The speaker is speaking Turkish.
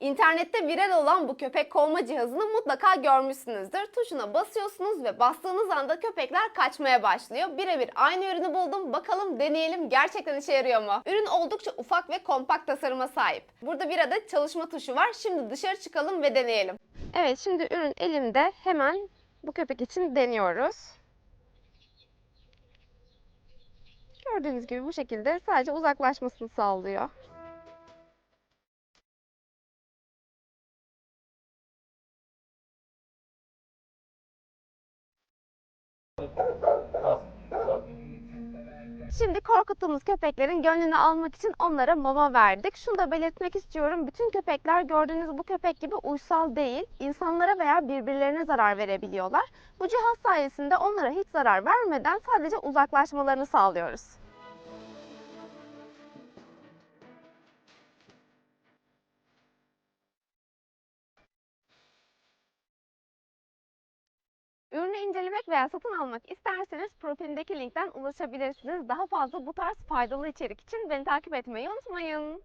İnternette viral olan bu köpek kovma cihazını mutlaka görmüşsünüzdür. Tuşuna basıyorsunuz ve bastığınız anda köpekler kaçmaya başlıyor. Birebir aynı ürünü buldum. Bakalım deneyelim gerçekten işe yarıyor mu? Ürün oldukça ufak ve kompakt tasarıma sahip. Burada bir adet çalışma tuşu var. Şimdi dışarı çıkalım ve deneyelim. Evet şimdi ürün elimde. Hemen bu köpek için deniyoruz. Gördüğünüz gibi bu şekilde sadece uzaklaşmasını sağlıyor. Şimdi korkuttuğumuz köpeklerin gönlünü almak için onlara mama verdik. Şunu da belirtmek istiyorum. Bütün köpekler gördüğünüz bu köpek gibi uysal değil. İnsanlara veya birbirlerine zarar verebiliyorlar. Bu cihaz sayesinde onlara hiç zarar vermeden sadece uzaklaşmalarını sağlıyoruz. Ürünü incelemek veya satın almak isterseniz profilimdeki linkten ulaşabilirsiniz. Daha fazla bu tarz faydalı içerik için beni takip etmeyi unutmayın.